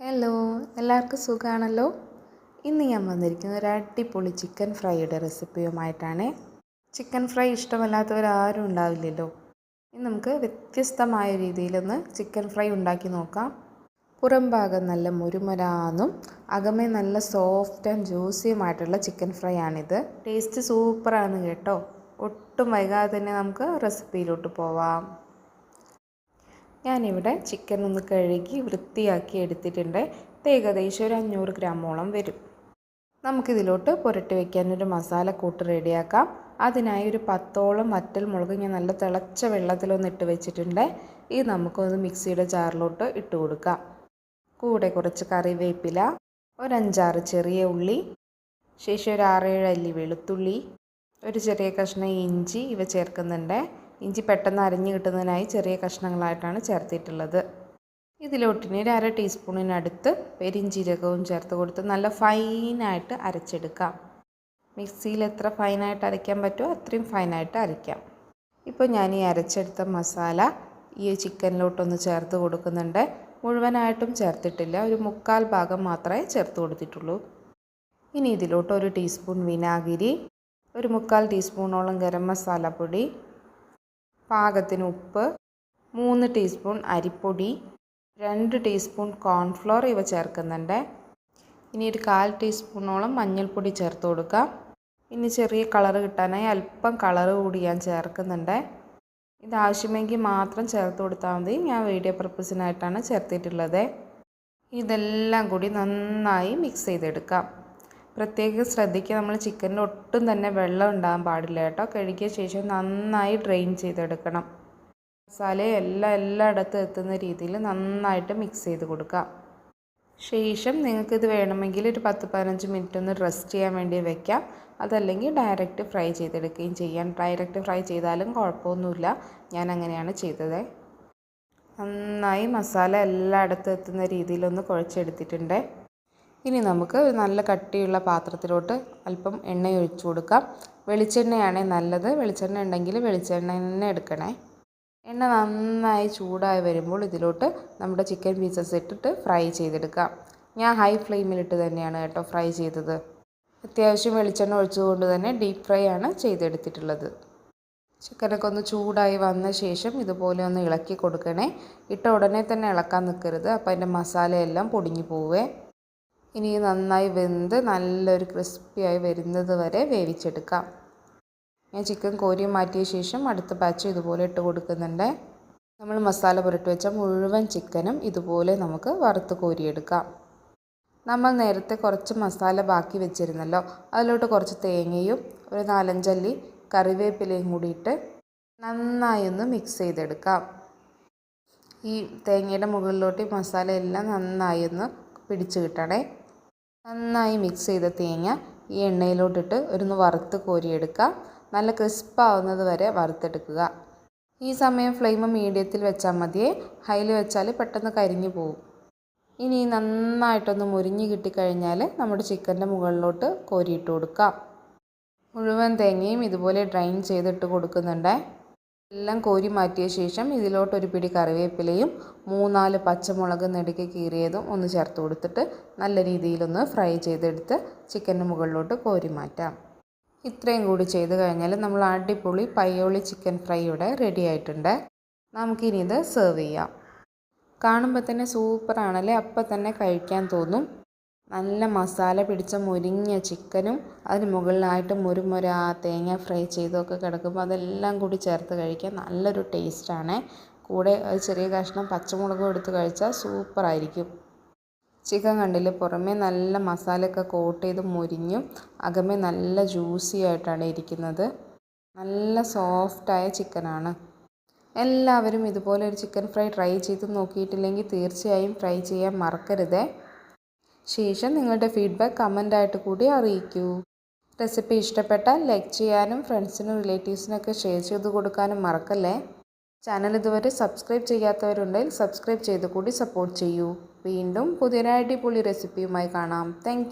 Hello എല്ലാവർക്കും സുഖമാണല്ലോ ഇന്ന് ഞാൻ വന്നിരിക്കുന്നത് ഒരു അടിപൊളി ചിക്കൻ ഫ്രൈയുടെ റെസിപ്പിയുമായിട്ടാണ്. ചിക്കൻ ഫ്രൈ ഇഷ്ടമല്ലാത്തവരാരും ഉണ്ടാവില്ലല്ലോ. ഇനി നമുക്ക് വ്യത്യസ്തമായ രീതിയിലൊന്ന് ചിക്കൻ ഫ്രൈ ഉണ്ടാക്കി നോക്കാം. പുറം ഭാഗം നല്ല മുരുമരാന്നും അകമേ നല്ല സോഫ്റ്റ് ആൻഡ് ജ്യൂസിയുമായിട്ടുള്ള ചിക്കൻ ഫ്രൈ ആണിത് ടേസ്റ്റ് സൂപ്പറാണ് കേട്ടോ. ഒട്ടും വൈകാതെ തന്നെ നമുക്ക് റെസിപ്പിയിലോട്ട് പോവാം. ഞാനിവിടെ ചിക്കൻ ഒന്ന് കഴുകി വൃത്തിയാക്കി എടുത്തിട്ടുണ്ട്. ഇത് ഏകദേശം ഒരു അഞ്ഞൂറ് ഗ്രാമോളം വരും. നമുക്കിതിലോട്ട് പുരട്ടി വയ്ക്കാനൊരു മസാലക്കൂട്ട് റെഡിയാക്കാം. അതിനായി ഒരു പത്തോളം വറ്റൽ മുളക് ഞാൻ നല്ല തിളച്ച വെള്ളത്തിലൊന്ന് ഇട്ട് വെച്ചിട്ടുണ്ട്. ഇത് നമുക്കൊന്ന് മിക്സിയുടെ ജാറിലോട്ട് ഇട്ട് കൊടുക്കാം. കൂടെ കുറച്ച് കറിവേപ്പില ഒരഞ്ചാറ് ചെറിയ ഉള്ളി ശേഷം ഒരു ആറേഴ് അല്ലി വെളുത്തുള്ളി ഒരു ചെറിയ കഷ്ണം ഇഞ്ചി ഇവ ചേർക്കുന്നുണ്ട്. ഇഞ്ചി പെട്ടെന്ന് അരിഞ്ഞു കിട്ടുന്നതിനായി ചെറിയ കഷ്ണങ്ങളായിട്ടാണ് ചേർത്തിട്ടുള്ളത്. ഇതിലോട്ടിന് ഒരു അര ടീസ്പൂണിനടുത്ത് പെരിഞ്ചീരകവും ചേർത്ത് കൊടുത്ത് നല്ല ഫൈനായിട്ട് അരച്ചെടുക്കാം. മിക്സിയിൽ എത്ര ഫൈനായിട്ട് അരയ്ക്കാൻ പറ്റുമോ അത്രയും ഫൈനായിട്ട് അരയ്ക്കാം. ഇപ്പോൾ ഞാൻ ഈ അരച്ചെടുത്ത മസാല ഈ ചിക്കനിലോട്ടൊന്ന് ചേർത്ത് കൊടുക്കുന്നുണ്ട്. മുഴുവനായിട്ടും ചേർത്തിട്ടില്ല. ഒരു മുക്കാൽ ഭാഗം മാത്രമേ ചേർത്ത് കൊടുത്തിട്ടുള്ളൂ. ഇനി ഇതിലോട്ട് ഒരു ടീസ്പൂൺ വിനാഗിരി ഒരു മുക്കാൽ ടീസ്പൂണോളം ഗരം മസാലപ്പൊടി പാകത്തിന് ഉപ്പ് മൂന്ന് ടീസ്പൂൺ അരിപ്പൊടി രണ്ട് ടീസ്പൂൺ കോൺഫ്ലോർ ഇവ ചേർക്കുന്നുണ്ട്. ഇനി ഒരു കാൽ ടീസ്പൂണോളം മഞ്ഞൾപ്പൊടി ചേർത്ത് കൊടുക്കാം. ഇനി ചെറിയ കളർ കിട്ടാനായി അല്പം കളർ കൂടി ഞാൻ ചേർക്കുന്നുണ്ട്. ഇത് ആവശ്യമെങ്കിൽ മാത്രം ചേർത്ത് കൊടുത്താൽ മതി. ഞാൻ വീഡിയോ പർപ്പസിനായിട്ടാണ് ചേർത്തിട്ടുള്ളത്. ഇതെല്ലാം കൂടി നന്നായി മിക്സ് ചെയ്തെടുക്കാം. പ്രത്യേകം ശ്രദ്ധിക്കുക. നമ്മൾ ചിക്കനിൽ ഒട്ടും തന്നെ വെള്ളം ഉണ്ടാകാൻ പാടില്ല കേട്ടോ. കഴുകിയ ശേഷം നന്നായി ഡ്രെയിൻ ചെയ്തെടുക്കണം. മസാല എല്ലാം എല്ലായിടത്തും എത്തുന്ന രീതിയിൽ നന്നായിട്ട് മിക്സ് ചെയ്ത് കൊടുക്കാം ശേഷം നിങ്ങൾക്കിത് വേണമെങ്കിൽ ഒരു പത്ത് പതിനഞ്ച് മിനിറ്റ് ഒന്ന് റെസ്റ്റ് ചെയ്യാൻ വേണ്ടി വെക്കാം. അതല്ലെങ്കിൽ ഡയറക്റ്റ് ഫ്രൈ ചെയ്തെടുക്കുകയും ചെയ്യാം. ഡയറക്റ്റ് ഫ്രൈ ചെയ്താലും കുഴപ്പമൊന്നുമില്ല. ഞാൻ അങ്ങനെയാണ് ചെയ്തത്. നന്നായി മസാല എല്ലായിടത്തും എത്തുന്ന രീതിയിലൊന്ന് കുഴച്ചെടുത്തിട്ടുണ്ട്. ഇനി നമുക്ക് ഒരു നല്ല കട്ടിയുള്ള പാത്രത്തിലോട്ട് അല്പം എണ്ണ ഒഴിച്ചു കൊടുക്കാം. വെളിച്ചെണ്ണയാണ് നല്ലത്. വെളിച്ചെണ്ണ ഉണ്ടെങ്കിൽ വെളിച്ചെണ്ണ തന്നെ എടുക്കണേ. എണ്ണ നന്നായി ചൂടായി വരുമ്പോൾ ഇതിലോട്ട് നമ്മുടെ ചിക്കൻ പീസസ് ഇട്ടിട്ട് ഫ്രൈ ചെയ്തെടുക്കാം. ഞാൻ ഹൈ ഫ്ലെയിമിലിട്ട് തന്നെയാണ് കേട്ടോ ഫ്രൈ ചെയ്തത്. അത്യാവശ്യം വെളിച്ചെണ്ണ ഒഴിച്ചുകൊണ്ട് തന്നെ ഡീപ്പ് ഫ്രൈ ആണ് ചെയ്തെടുത്തിട്ടുള്ളത്. ചിക്കനൊക്കെ ഒന്ന് ചൂടായി വന്ന ശേഷം ഇതുപോലെ ഒന്ന് ഇളക്കി കൊടുക്കണേ. ഇട്ട ഉടനെ തന്നെ ഇളക്കാൻ നിൽക്കരുത് അപ്പോൾ അതിന്റെ മസാലയെല്ലാം പൊടിഞ്ഞു പോവേ. ഇനി നന്നായി വെന്ത് നല്ലൊരു ക്രിസ്പിയായി വരുന്നത് വരെ വേവിച്ചെടുക്കാം. ഞാൻ ചിക്കൻ കോരി മാറ്റിയ ശേഷം അടുത്ത ബാച്ച് ഇതുപോലെ ഇട്ട് കൊടുക്കുന്നുണ്ട്. നമ്മൾ മസാല പുരട്ടി വെച്ച മുഴുവൻ ചിക്കനും ഇതുപോലെ നമുക്ക് വറുത്ത് കോരിയെടുക്കാം. നമ്മൾ നേരത്തെ കുറച്ച് മസാല ബാക്കി വെച്ചിരുന്നല്ലോ അതിലോട്ട് കുറച്ച് തേങ്ങയും ഒരു നാലഞ്ചല്ലി കറിവേപ്പിലയും കൂടിയിട്ട് നന്നായി ഒന്ന് മിക്സ് ചെയ്തെടുക്കാം. ഈ തേങ്ങയുടെ മുകളിലോട്ട് ഈ മസാല എല്ലാം നന്നായി ഒന്ന് പിടിച്ച് കിട്ടണേ. നന്നായി മിക്സ് ചെയ്ത തേങ്ങ ഈ എണ്ണയിലോട്ടിട്ട് ഒന്ന് വറുത്ത് കോരിയെടുക്കുക നല്ല ക്രിസ്പാവുന്നത് വരെ വറുത്തെടുക്കുക. ഈ സമയം ഫ്ലെയിം മീഡിയത്തിൽ വെച്ചാൽ മതിയേ. ഹൈയിൽ വെച്ചാൽ പെട്ടെന്ന് കരിഞ്ഞു പോകും ഇനി നന്നായിട്ടൊന്ന് മുരിഞ്ഞ് കിട്ടിക്കഴിഞ്ഞാൽ നമ്മുടെ ചിക്കന്റെ മുകളിലോട്ട് കോരിയിട്ട് കൊടുക്കാം. മുഴുവൻ തേങ്ങയും ഇതുപോലെ ഡ്രൈൻ ചെയ്തിട്ട് കൊടുക്കുന്നുണ്ട്. എല്ലാം കോരി മാറ്റിയ ശേഷം ഇതിലോട്ടൊരു പിടി കറിവേപ്പിലയും മൂന്നാൽ പച്ചമുളക് നെടുക്കി കീറിയതും ഒന്ന് ചേർത്ത് കൊടുത്തിട്ട് നല്ല രീതിയിലൊന്ന് ഫ്രൈ ചെയ്തെടുത്ത് ചിക്കന്റെ മുകളിലോട്ട് കോരി മാറ്റാം. ഇത്രയും കൂടി ചെയ്ത് കഴിഞ്ഞാൽ നമ്മൾ അടിപൊളി പയ്യോളി ചിക്കൻ ഫ്രൈ ഇവിടെ റെഡി ആയിട്ടുണ്ട്. നമുക്കിനി ഇത് സെർവ് ചെയ്യാം. കാണുമ്പോൾ തന്നെ സൂപ്പറാണല്ലേ അപ്പം തന്നെ കഴിക്കാൻ തോന്നും. നല്ല മസാല പിടിച്ച മുരിഞ്ഞ ചിക്കനും അതിന് മുകളിലായിട്ട് മുരുമുര തേങ്ങ ഫ്രൈ ചെയ്തൊക്കെ കിടക്കുമ്പോൾ അതെല്ലാം കൂടി ചേർത്ത് കഴിക്കാൻ നല്ലൊരു ടേസ്റ്റാണ് കൂടെ ഒരു ചെറിയ കഷ്ണം പച്ചമുളകും എടുത്ത് കഴിച്ചാൽ സൂപ്പറായിരിക്കും ചിക്കൻ കണ്ടില്ലേ? പുറമേ നല്ല മസാലയൊക്കെ കോട്ട് ചെയ്ത് മുരിഞ്ഞും അകമേ നല്ല ജ്യൂസി ആയിട്ടാണ് ഇരിക്കുന്നത്. നല്ല സോഫ്റ്റായ ചിക്കനാണ് എല്ലാവരും ഇതുപോലെ ഒരു ചിക്കൻ ഫ്രൈ ട്രൈ ചെയ്ത് നോക്കിയിട്ടില്ലെങ്കിൽ തീർച്ചയായും ട്രൈ ചെയ്യാൻ മറക്കരുതേ. ശേഷം നിങ്ങളുടെ ഫീഡ്ബാക്ക് കമന്റായിട്ട് കൂടി അറിയിക്കൂ. റെസിപ്പി ഇഷ്ടപ്പെട്ടാൽ ലൈക്ക് ചെയ്യാനും ഫ്രണ്ട്സിനും റിലേറ്റീവ്സിനൊക്കെ ഷെയർ ചെയ്ത് കൊടുക്കാനും മറക്കല്ലേ? ചാനൽ ഇതുവരെ സബ്സ്ക്രൈബ് ചെയ്യാത്തവരുണ്ടെങ്കിൽ സബ്സ്ക്രൈബ് ചെയ്ത് കൂടി സപ്പോർട്ട് ചെയ്യൂ. വീണ്ടും പുതിയൊരു അടിപൊളി റെസിപ്പിയുമായി കാണാം. താങ്ക്